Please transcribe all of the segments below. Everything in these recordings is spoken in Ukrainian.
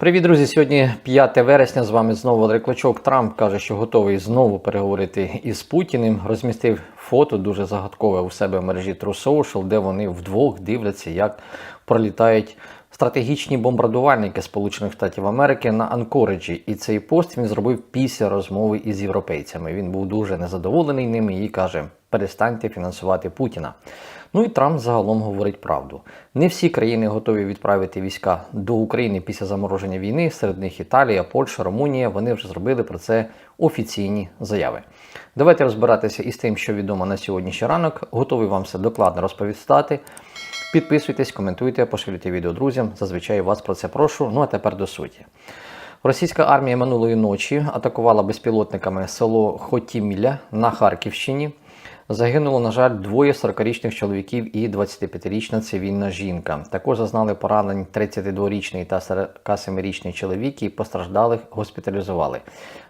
Привіт, друзі! Сьогодні 5 вересня. З вами знову Валерій Клочок. Трамп каже, що готовий знову переговорити із Путіним. Розмістив фото дуже загадкове у себе в мережі True Social, де вони вдвох дивляться, як пролітають стратегічні бомбардувальники Сполучених Штатів Америки на Анкориджі. І цей пост він зробив після розмови із європейцями. Він був дуже незадоволений ними і каже: перестаньте фінансувати Путіна. Ну і Трамп загалом говорить правду. Не всі країни готові відправити війська до України після замороження війни. Серед них Італія, Польща, Румунія. Вони вже зробили про це офіційні заяви. Давайте розбиратися із тим, що відомо на сьогоднішній ранок. Готовий вам все докладно розповістати. Підписуйтесь, коментуйте, поширюйте відео друзям. Зазвичай вас про це прошу. Ну а тепер до суті. Російська армія минулої ночі атакувала безпілотниками село Хотімля на Харківщині. Загинуло, на жаль, двоє 40-річних чоловіків і 25-річна цивільна жінка. Також зазнали поранень 32-річний та 47-річний чоловік і постраждалих госпіталізували.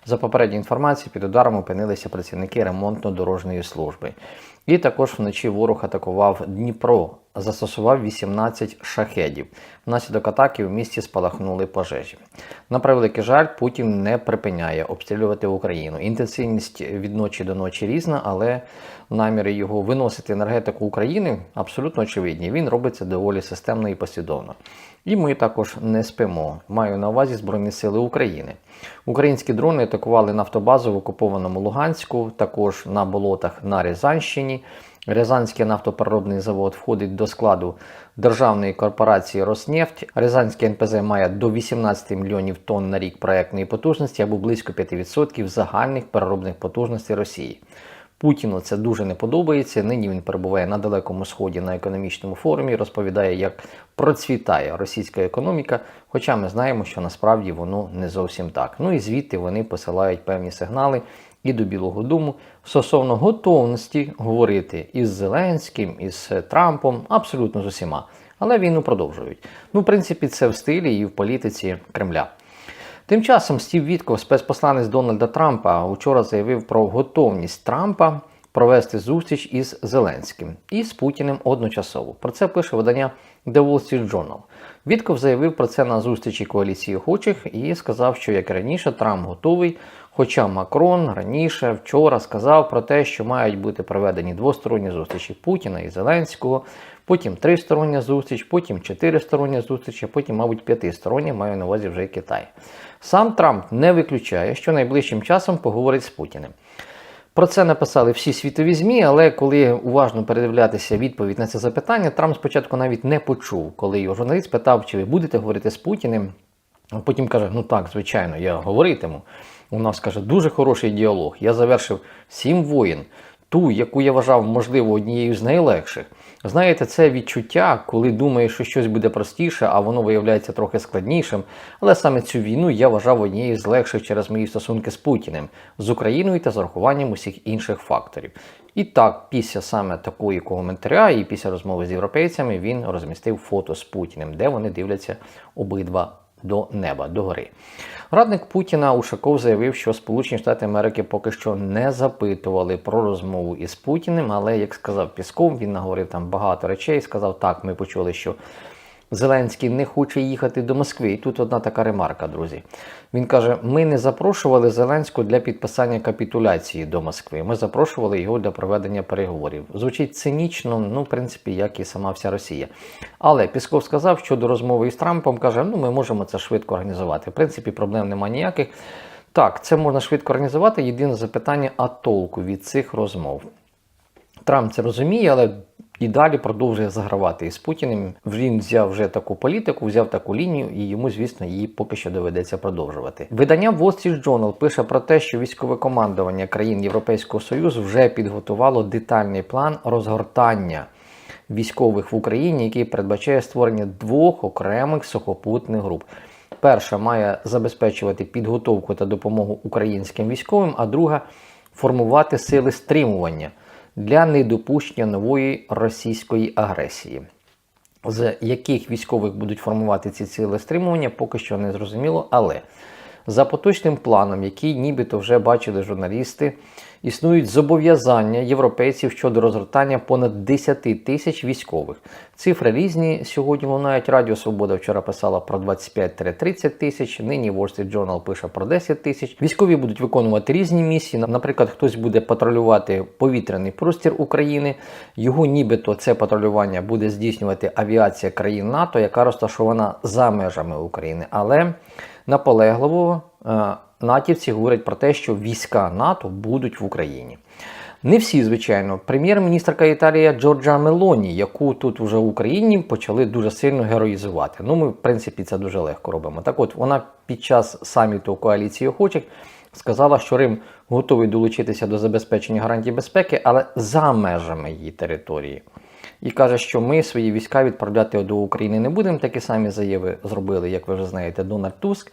За попередньою інформацією, під ударом опинилися працівники ремонтно-дорожньої служби. І також вночі ворог атакував Дніпро, застосував 18 шахедів. Внаслідок атаки в місті спалахнули пожежі. На превеликий жаль, Путін не припиняє обстрілювати Україну. Інтенсивність від ночі до ночі різна, але наміри його виносити енергетику України абсолютно очевидні. Він робить це доволі системно і послідовно. І ми також не спимо. Маю на увазі Збройні Сили України. Українські дрони атакували нафтобазу в окупованому Луганську, також на болотах на Рязанщині. Рязанський нафтопереробний завод входить до складу державної корпорації Роснефть. Рязанський НПЗ має до 18 мільйонів тонн на рік проектної потужності або близько 5% загальних переробних потужностей Росії. Путіну це дуже не подобається. Нині він перебуває на далекому сході на економічному форумі, розповідає, як процвітає російська економіка. Хоча ми знаємо, що насправді воно не зовсім так. Ну і звідти вони посилають певні сигнали і до Білого Дому стосовно готовності говорити із Зеленським, із Трампом, абсолютно з усіма. Але війну продовжують. Ну, в принципі, це в стилі і в політиці Кремля. Тим часом Стів Вітков, спецпосланець Дональда Трампа, учора заявив про готовність Трампа провести зустріч із Зеленським і з Путіним одночасово. Про це пише видання The Wall Street Journal. Вітков заявив про це на зустрічі коаліції охочих і сказав, що як раніше Трамп готовий. Хоча Макрон раніше вчора сказав про те, що мають бути проведені двосторонні зустрічі Путіна і Зеленського, потім тристороння зустріч, потім чотиристороння зустріч, а потім, мабуть, п'ятистороння, маю на увазі вже Китай. Сам Трамп не виключає, що найближчим часом поговорить з Путіним. Про це написали всі світові ЗМІ, але коли уважно передивлятися відповідь на це запитання, Трамп спочатку навіть не почув, коли його журналіст питав, чи ви будете говорити з Путіним. А потім каже: ну так, звичайно, я говоритиму. У нас каже дуже хороший діалог. Я завершив сім воїн, ту, яку я вважав, можливо, однією з найлегших. Знаєте, це відчуття, коли думаєш, що щось буде простіше, а воно виявляється трохи складнішим. Але саме цю війну я вважав однією з легших через мої стосунки з Путіним, з Україною та з урахуванням усіх інших факторів. І так, після саме такої коментаря і після розмови з європейцями він розмістив фото з Путіним, де вони дивляться обидва до неба, до гори. Радник Путіна Ушаков заявив, що Сполучені Штати Америки поки що не запитували про розмову із Путіним, але, як сказав Пісков, він наговорив там багато речей. Сказав, так, ми почули, що Зеленський не хоче їхати до Москви. І тут одна така ремарка, друзі. Він каже: ми не запрошували Зеленського для підписання капітуляції до Москви. Ми запрошували його для проведення переговорів. Звучить цинічно, ну, в принципі, як і сама вся Росія. Але Пісков сказав, що до розмови із Трампом каже: ну, ми можемо це швидко організувати. В принципі, проблем немає ніяких. Так, це можна швидко організувати. Єдине запитання, а толку від цих розмов. Трамп це розуміє, але і далі продовжує загравати із Путіним. Він взяв вже таку політику, взяв таку лінію, і йому, звісно, її поки що доведеться продовжувати. Видання Wall Street Journal пише про те, що військове командування країн Європейського Союзу вже підготувало детальний план розгортання військових в Україні, який передбачає створення двох окремих сухопутних груп. Перша має забезпечувати підготовку та допомогу українським військовим, а друга формувати сили стримування для недопущення нової російської агресії. З яких військових будуть формувати ці сили стримування, поки що не зрозуміло. Але за поточним планом, який нібито вже бачили журналісти існують зобов'язання європейців щодо розгортання понад 10 тисяч військових. Цифри різні. Сьогодні лунають Радіо Свобода вчора писала про 25-30 тисяч. Нині Wall Street Journal пише про 10 тисяч. Військові будуть виконувати різні місії. Наприклад, хтось буде патрулювати повітряний простір України. Його нібито це патрулювання буде здійснювати авіація країн НАТО, яка розташована за межами України. Але наполегливо е, натівці говорять про те, що війська НАТО будуть в Україні. Не всі, звичайно, прем'єр-міністрка Італії Джорджа Мелоні, яку тут вже в Україні почали дуже сильно героїзувати. Ну, ми, в принципі, це дуже легко робимо. Так от, вона під час саміту коаліції охочих сказала, що Рим готовий долучитися до забезпечення гарантій безпеки, але за межами її території. І каже, що ми свої війська відправляти до України не будемо. Такі самі заяви зробили, як ви вже знаєте, Дональд Туск,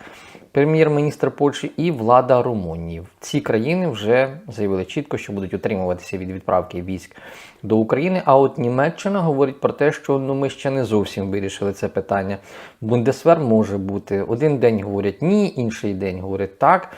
прем'єр-міністр Польщі і влада Румунії. Ці країни вже заявили чітко, що будуть утримуватися від відправки військ до України. А от Німеччина говорить про те, що ну ми ще не зовсім вирішили це питання. Бундесвер може бути один день говорять ні, інший день говорять так.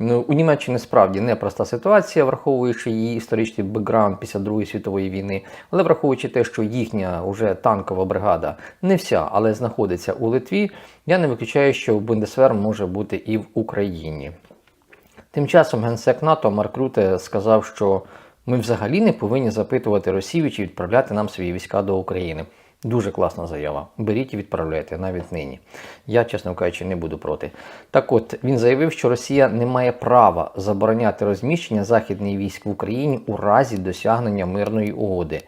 Ну, у Німеччині справді непроста ситуація, враховуючи її історичний бекграунд після Другої світової війни, але враховуючи те, що їхня уже танкова бригада не вся, але знаходиться у Литві, я не виключаю, що Бундесвер може бути і в Україні. Тим часом генсек НАТО Марк Рюте сказав, що ми взагалі не повинні запитувати Росію чи відправляти нам свої війська до України. Дуже класна заява. Беріть і відправляйте навіть нині. Я, чесно кажучи, не буду проти. Так от він заявив, що Росія не має права забороняти розміщення західних військ в Україні у разі досягнення мирної угоди.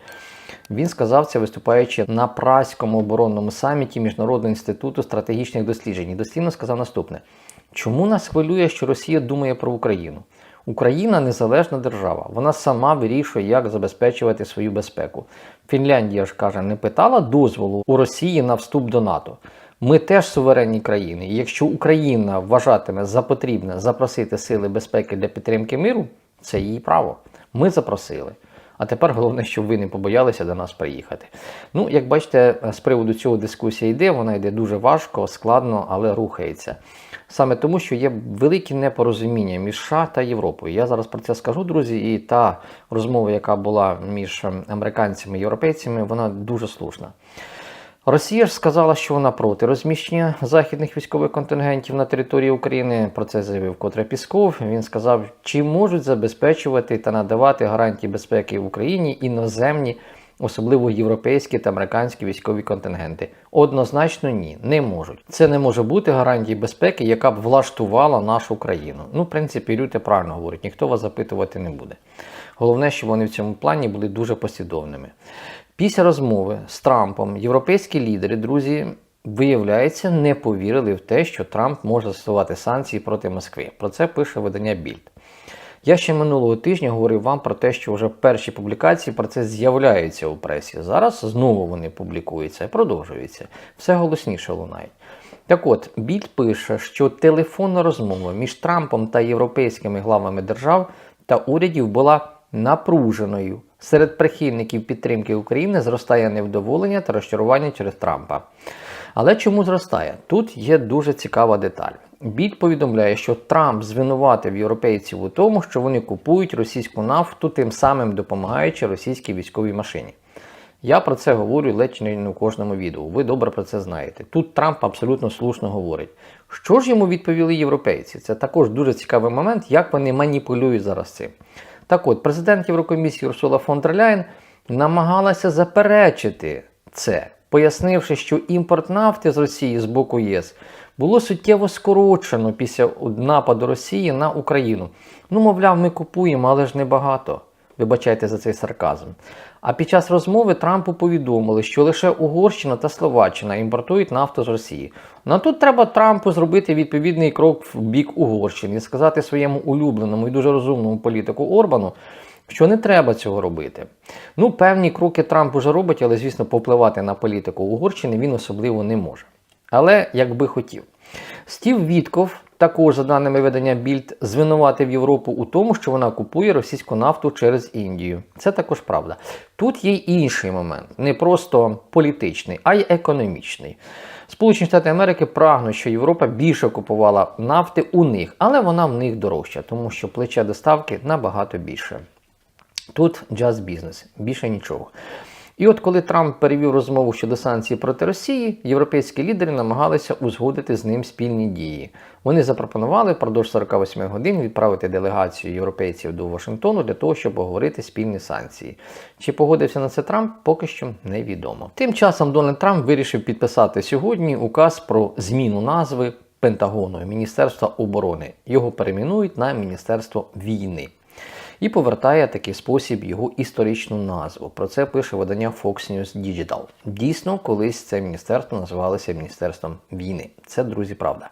Він сказав це, виступаючи на праському оборонному саміті Міжнародного інституту стратегічних досліджень. І дослівно сказав наступне: чому нас хвилює, що Росія думає про Україну? Україна незалежна держава. Вона сама вирішує, як забезпечувати свою безпеку. Фінляндія ж каже, не питала дозволу у Росії на вступ до НАТО. Ми теж суверенні країни. І якщо Україна вважатиме за потрібне запросити сили безпеки для підтримки миру, це її право. Ми запросили. А тепер головне, щоб ви не побоялися до нас приїхати. Ну, як бачите, з приводу цього дискусія йде, вона йде дуже важко, складно, але рухається. Саме тому, що є велике непорозуміння між США та Європою. Я зараз про це скажу, друзі, і та розмова, яка була між американцями і європейцями, вона дуже слушна. Росія ж сказала, що вона проти розміщення західних військових контингентів на території України. Про це заявив Котре Пісков. Він сказав, чи можуть забезпечувати та надавати гарантії безпеки в Україні іноземні, особливо європейські та американські військові контингенти. Однозначно, ні, не можуть. Це не може бути гарантії безпеки, яка б влаштувала нашу країну. Ну, в принципі, Рюте правильно говорить, ніхто вас запитувати не буде. Головне, щоб вони в цьому плані були дуже послідовними. Після розмови з Трампом європейські лідери, друзі, виявляється, не повірили в те, що Трамп може застосувати санкції проти Москви. Про це пише видання Більд. Я ще минулого тижня говорив вам про те, що вже перші публікації про це з'являються у пресі. Зараз знову вони публікуються і продовжуються. Все голосніше лунають. Так от, Більд пише, що телефонна розмова між Трампом та європейськими главами держав та урядів була напруженою. Серед прихильників підтримки України зростає невдоволення та розчарування через Трампа. Але чому зростає? Тут є дуже цікава деталь. Бід повідомляє, що Трамп звинуватив європейців у тому, що вони купують російську нафту, тим самим допомагаючи російській військовій машині. Я про це говорю ледь не у кожному відео. Ви добре про це знаєте. Тут Трамп абсолютно слушно говорить. Що ж йому відповіли європейці? Це також дуже цікавий момент, як вони маніпулюють зараз цим. Так от, президент Єврокомісії Урсула фон дер Ляйн намагалася заперечити це, пояснивши, що імпорт нафти з Росії з боку ЄС було суттєво скорочено після нападу Росії на Україну. Ну, мовляв, ми купуємо, але ж небагато. Вибачайте за цей сарказм. А під час розмови Трампу повідомили, що лише Угорщина та Словаччина імпортують нафту з Росії. Ну тут треба Трампу зробити відповідний крок в бік Угорщини і сказати своєму улюбленому і дуже розумному політику Орбану, що не треба цього робити. Ну, певні кроки Трамп уже робить, але, звісно, попливати на політику Угорщини він особливо не може. Але як би хотів. Стів Вітков, також, за даними видання Більд, звинуватив Європу у тому, що вона купує російську нафту через Індію. Це також правда. Тут є інший момент, не просто політичний, а й економічний. Сполучені Штати Америки прагнуть, що Європа більше купувала нафти у них, але вона в них дорожча, тому що плече доставки набагато більше. Тут just business, більше нічого. І от коли Трамп перевів розмову щодо санкцій проти Росії, європейські лідери намагалися узгодити з ним спільні дії. Вони запропонували впродовж 48 годин відправити делегацію європейців до Вашингтону для того, щоб оговорити спільні санкції. Чи погодився на це Трамп, поки що невідомо. Тим часом Дональд Трамп вирішив підписати сьогодні указ про зміну назви Пентагону Міністерства оборони. Його перейменують на Міністерство війни і повертає такий спосіб його історичну назву. Про це пише видання Fox News Digital. Дійсно, колись це міністерство називалося Міністерством війни. Це, друзі, правда.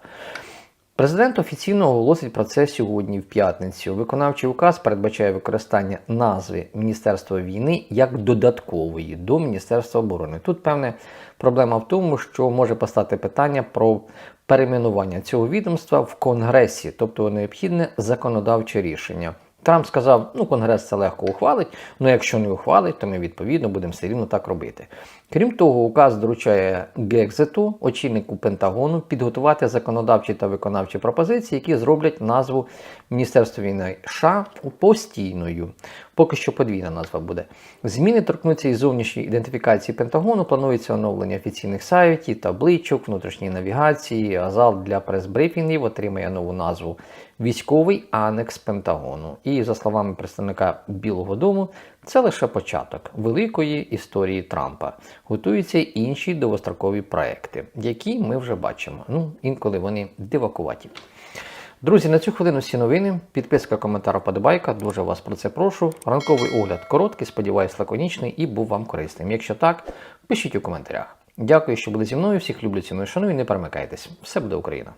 Президент офіційно оголосить про це сьогодні в п'ятницю. Виконавчий указ передбачає використання назви Міністерства війни як додаткової до Міністерства оборони. Тут певне проблема в тому, що може постати питання про перейменування цього відомства в Конгресі, тобто необхідне законодавче рішення. Трамп сказав, ну Конгрес це легко ухвалить, але якщо не ухвалить, то ми відповідно будемо все рівно так робити. Крім того, указ доручає Гекзету, очільнику Пентагону, підготувати законодавчі та виконавчі пропозиції, які зроблять назву Міністерства війни США постійною. Поки що подвійна назва буде. Зміни торкнуться і зовнішньої ідентифікації Пентагону. Планується оновлення офіційних сайтів, табличок, внутрішньої навігації. А зал для прес-брифінгів отримає нову назву Військовий анекс Пентагону. І за словами представника Білого Дому, це лише початок великої історії Трампа. Готуються інші довгострокові проекти, які ми вже бачимо. Ну, інколи вони дивакуваті. Друзі, на цю хвилину всі новини. Підписка, коментар, подобайка. Дуже вас про це прошу. Ранковий огляд короткий, сподіваюсь, лаконічний і був вам корисним. Якщо так, пишіть у коментарях. Дякую, що були зі мною. Всіх люблю, ціную, шаную. Не перемикайтесь. Все буде Україна!